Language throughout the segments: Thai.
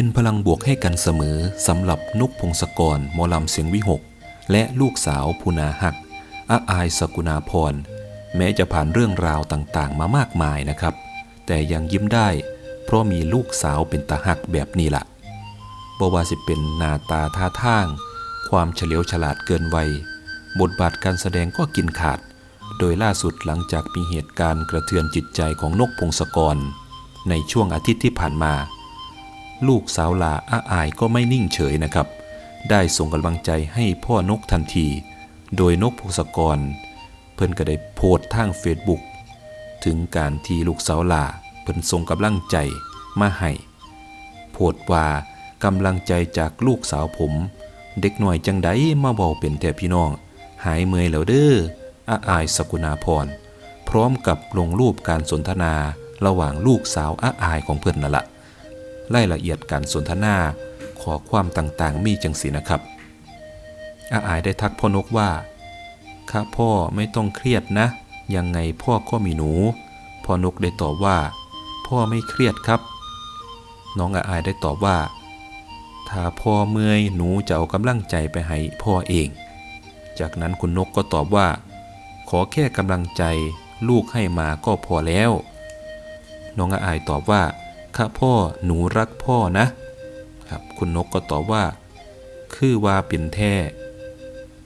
เป็นพลังบวกให้กันเสมอสำหรับนกพงศกรหมอลำเสียงวิหก และลูกสาวพูนาหักอาอายสกุณาพร แม้จะผ่านเรื่องราวต่างๆ มามากมายนะครับ แต่ยังยิ้มได้ เพราะมีลูกสาวเป็นตาหักแบบนี้ละบว่าสิเป็นหน้าตาท่าทาง ความเฉลียวฉลาดเกินวัย บทบาทการแสดงก็กินขาด โดยล่าสุดหลังจากมีเหตุการณ์กระเทือนจิตใจของนกพงศกร ในช่วงอาทิตย์ที่ผ่านมา ลูกสาวลาอาอายก็ไม่นิ่งเฉยนะครับ ได้ส่งกำลังใจให้พ่อนกทันที โดยนกพงศกร เพิ่นก็ได้โพสต์ทางเฟซบุ๊กถึงการที่ลูกสาวลาเพิ่นส่งกำลังใจมาให้โพสต์ว่ากำลังใจจากลูกสาวผม เด็กหน่อยจังไดมาเบาเป็นแต่พี่น้อง หายเมื่อยแล้วเด้ออาอายสกุณาพร พร้อมกับลงรูปการสนทนาระหว่างลูกสาวอาอายของเพื่อนนั่นละ รายละเอียดการสนทนา ขอความต่างๆ มีจังสีนะครับ อาอายได้ทักพ่อนกว่าข้าพ่อไม่ต้องเครียดนะ ยังไงพ่อก็มีหนู พ่อนกได้ตอบว่า พ่อไม่เครียดครับ น้องอาอายได้ตอบว่า ถ้าพ่อเมื่อยหนูจะเอากำลังใจไปให้พ่อเอง จากนั้นคุณนกก็ตอบว่า ขอแค่กำลังใจลูกให้มาก็พอแล้ว น้องอาอายตอบว่า ข้าพ่อหนูรักพ่อนะครับคุณนกก็ตอบว่า คือว่าเป็นแท้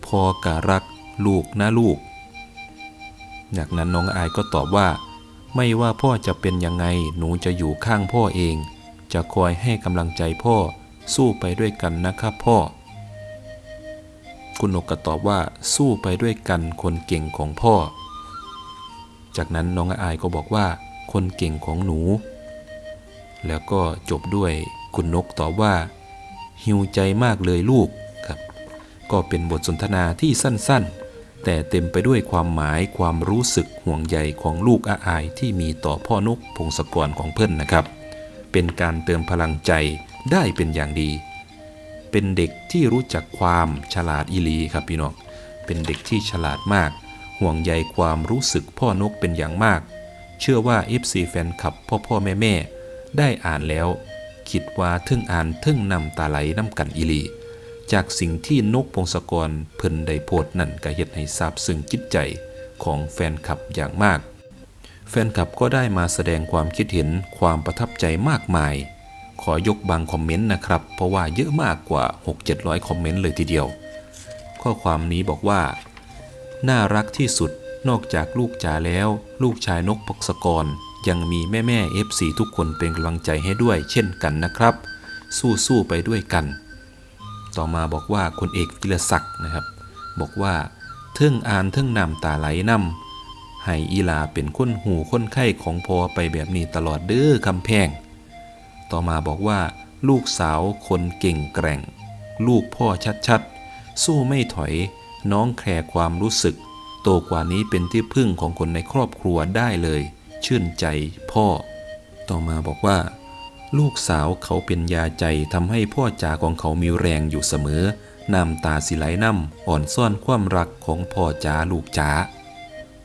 พ่อกะรักลูกนะลูก จากนั้นน้องอายก็ตอบว่า ไม่ว่าพ่อจะเป็นยังไงหนูจะอยู่ข้างพ่อเอง จะคอยให้กำลังใจพ่อสู้ไปด้วยกันนะครับพ่อ คุณนกก็ตอบว่าสู้ไปด้วยกันคนเก่งของพ่อ จากนั้นน้องอายก็บอกว่า คนเก่งของหนู แล้วก็จบด้วยคุณนกตอบว่า หิวใจมากเลยลูกครับ ก็เป็นบทสนทนาที่สั้นๆ แต่เต็มไปด้วยความหมายความรู้สึกห่วงใยของลูกอาอายที่มีต่อพ่อนกพงศกรของเพื่อนนะครับ เป็นการเติมพลังใจได้เป็นอย่างดี เป็นเด็กที่รู้จักความฉลาดอีลีครับพี่น้องเป็นเด็กที่ฉลาดมาก ห่วงใยความรู้สึกพ่อนกเป็นอย่างมาก เชื่อว่า FC แฟนคลับพ่อพ่อแม่แม่ ได้อ่านแล้ว คิดว่าทึ่งอ่านทึ่งนำตาไหลน้ำกันอีหลี จากสิ่งที่นกพงศกรเพิ่นได้โพสต์นั่นก็เฮ็ดให้ซาบซึ้งจิตใจของแฟนคลับอย่างมาก แฟนคลับก็ได้มาแสดงความคิดเห็นความประทับใจมากมาย ขอยกบางคอมเมนต์นะครับ เพราะว่าเยอะมากกว่า 6-700 คอมเมนต์เลยทีเดียว ข้อความนี้บอกว่า น่ารักที่สุดนอกจากลูกจ๋าแล้ว ลูกชายนกพงศกร ยังมีแม่แม่ FC ทุกคนเป็นกำลังใจให้ด้วยเช่นกันนะครับ สู้ๆไปด้วยกัน ต่อมาบอกว่าคุณเอกกิรศักดิ์นะครับ บอกว่าเทิงอ่านเทิงนำตาไหลนำให้อีลาเป็นคนหูคนไข้ของพอไปแบบนี้ตลอดเด้อคำแพง ต่อมาบอกว่า ลูกสาวคนเก่งแกร่ง ลูกพ่อชัดๆ สู้ไม่ถอยน้องแคร์ความรู้สึก โตกว่านี้เป็นที่พึ่งของคนในครอบครัวได้เลย ชื่นใจพ่อ ต่อมาบอกว่า ลูกสาวเขาเป็นยาใจทำให้พ่อจ๋าของเขามีแรงอยู่เสมอน้ำตาสิไหลน้ำอ่อนซ่อนความรักของพ่อจ๋าลูกจ๋า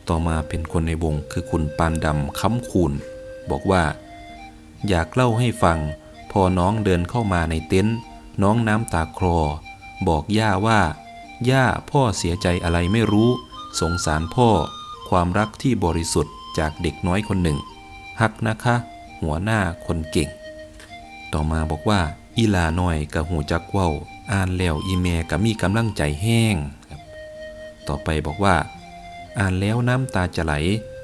ต่อมาเป็นคนในวงคือคุณปานดำค้ำคูณบอกว่า อยากเล่าให้ฟัง พอน้องเดินเข้ามาในเต็นท์น้องน้ำตาคลอ บอกย่าว่า ย่าพ่อเสียใจอะไรไม่รู้ สงสารพ่อ ความรักที่บริสุทธิ์ จากเด็กน้อยคนหนึ่ง ฮักนะคะ หัวหน้าคนเก่ง ต่อมาบอกว่า อีลาหน่อยกับหูจักเว้าอ่านแล้วอีเมกับมีกำลังใจแห้งครับต่อไปบอกว่า อ่านแล้วน้ำตาจะไหล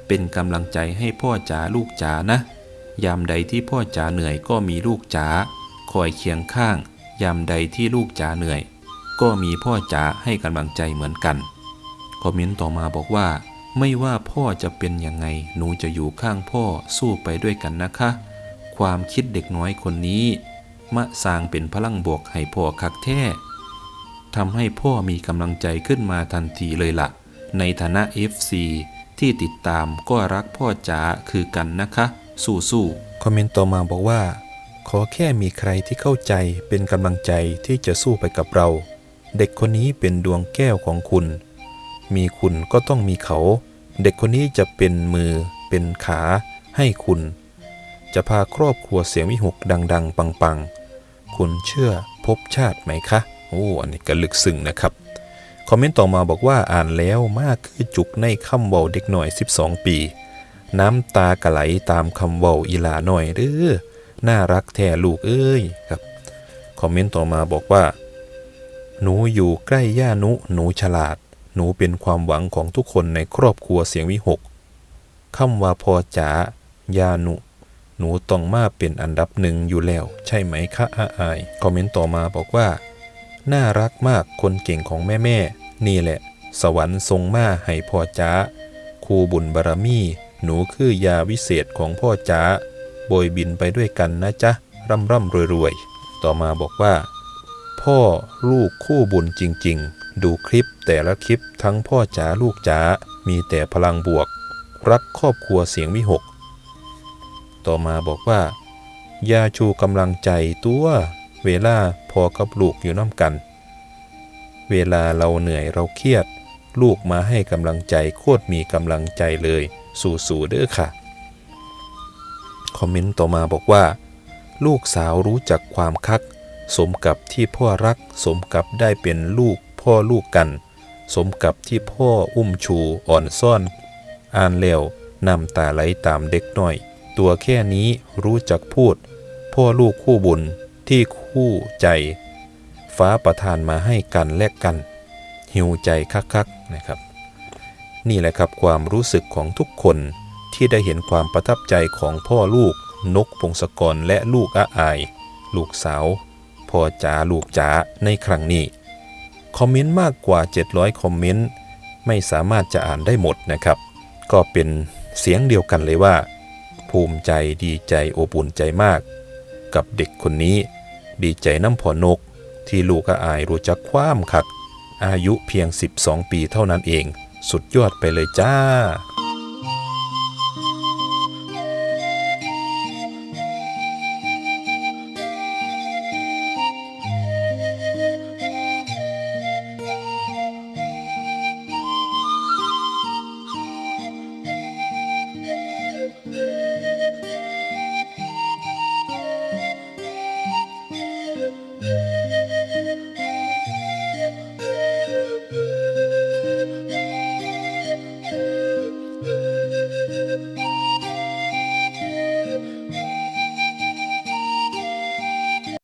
เป็นกำลังใจให้พ่อจ๋าลูกจ๋านะ ยามใดที่พ่อจ๋าเหนื่อยก็มีลูกจ๋าคอยเคียงข้าง ยามใดที่ลูกจ๋าเหนื่อย ก็มีพ่อจ๋าให้กำลังใจเหมือนกัน คอมเมนต์ต่อมาบอกว่า ไม่ว่าพ่อจะเป็นยังไง หนูจะอยู่ข้างพ่อสู้ไปด้วยกันนะคะ ความคิดเด็กน้อยคนนี้ มะสร้างเป็นพลังบวกให้พ่อคักแท้ทำให้พ่อมีกำลังใจขึ้นมาทันทีเลยละ่ะ ในฐานะ FC ที่ติดตามก็รักพ่อจ๋าคือกันนะคะ สู้ๆคอมเมนต์ต่อมาบอกว่า ขอแค่มีใครที่เข้าใจเป็นกำลังใจที่จะสู้ไปกับเรา เด็กคนนี้เป็นดวงแก้วของคุณ มีคุณก็ต้องมีเขา เด็กคนนี้จะเป็นมือเป็นขาให้คุณ จะพาครอบครัวเสียงวิหกดัง ๆ ปังคุณเชื่อภพชาติไหมคะโอ้อันนี้ก็ลึกซึ้งนะครับ คอมเมนต์ต่อมาบอกว่าอ่านแล้วมากคือจุกในคำเว้าเด็กหน่อย 12 ปี น้ำตากระไหลตามคำเว้าอีหลาหน่อยเด้อน่ารักแท้ลูกเอ้ยครับคอมเมนต์ต่อมาบอกว่า หนูอยู่ใกล้ย่านุหนูฉลาด หนูเป็นความหวังของทุกคนในครอบครัวเสียงวิหกคำว่าพอจ๋าย่านุ หนูต้องมาเป็นอันดับหนึ่งอยู่แล้ว ใช่ไหมคะอาอายคอมเมนต์ต่อมาบอกว่า น่ารักมากคนเก่งของแม่แม่ นี่แหละ สวรรค์ทรงมาให้พ่อจ๋าครูบุญบารมี หนูคือยาวิเศษของพ่อจ๋าโบยบินไปด้วยกันนะจ๊ะ ร่ำร่ำรวยรวยต่อมาบอกว่า พ่อลูกคู่บุญจริง ๆ ดูคลิปแต่ละคลิปทั้งพ่อจ๋าลูกจ๋ามีแต่พลังบวก รักครอบครัวเสียงวิหก ต่อมาบอกว่า ยาชูกำลังใจตัวเวลาพอกับลูกอยู่น้ำกัน เวลาเราเหนื่อยเราเครียด ลูกมาให้กำลังใจโคตรมีกำลังใจเลย สู่ๆเด้อค่ะ คอมเมนต์ต่อมาบอกว่า ลูกสาวรู้จักความคัก สมกับที่พ่อรักสมกับได้เป็นลูก พ่อลูกกัน สมกับที่พ่ออุ้มชูอ่อนซ่อน อ่านแล้วน้ำตาไหลตามเด็กหน่อย ตัวแค่นี้รู้จักพูด พ่อลูกคู่บุญที่คู่ใจ ฟ้าประทานมาให้กันและกัน หิวใจคักๆนะครับ นี่แหละครับความรู้สึกของทุกคนที่ได้เห็นความประทับใจของพ่อลูกนกพงศกรและลูกอาอาย ลูกสาวพ่อจ๋าลูกจ๋าในครั้งนี้ คอมเมนต์มากกว่า 700 คอมเมนต์ ไม่สามารถจะอ่านได้หมดนะครับ ก็เป็นเสียงเดียวกันเลยว่า ภูมิใจดีใจโอปุ่นใจมาก กับเด็กคนนี้ ดีใจน้ำพอนก ที่ลูกอาอายรู้จักความคัก อายุเพียง 12 ปีเท่านั้นเอง สุดยอดไปเลยจ้า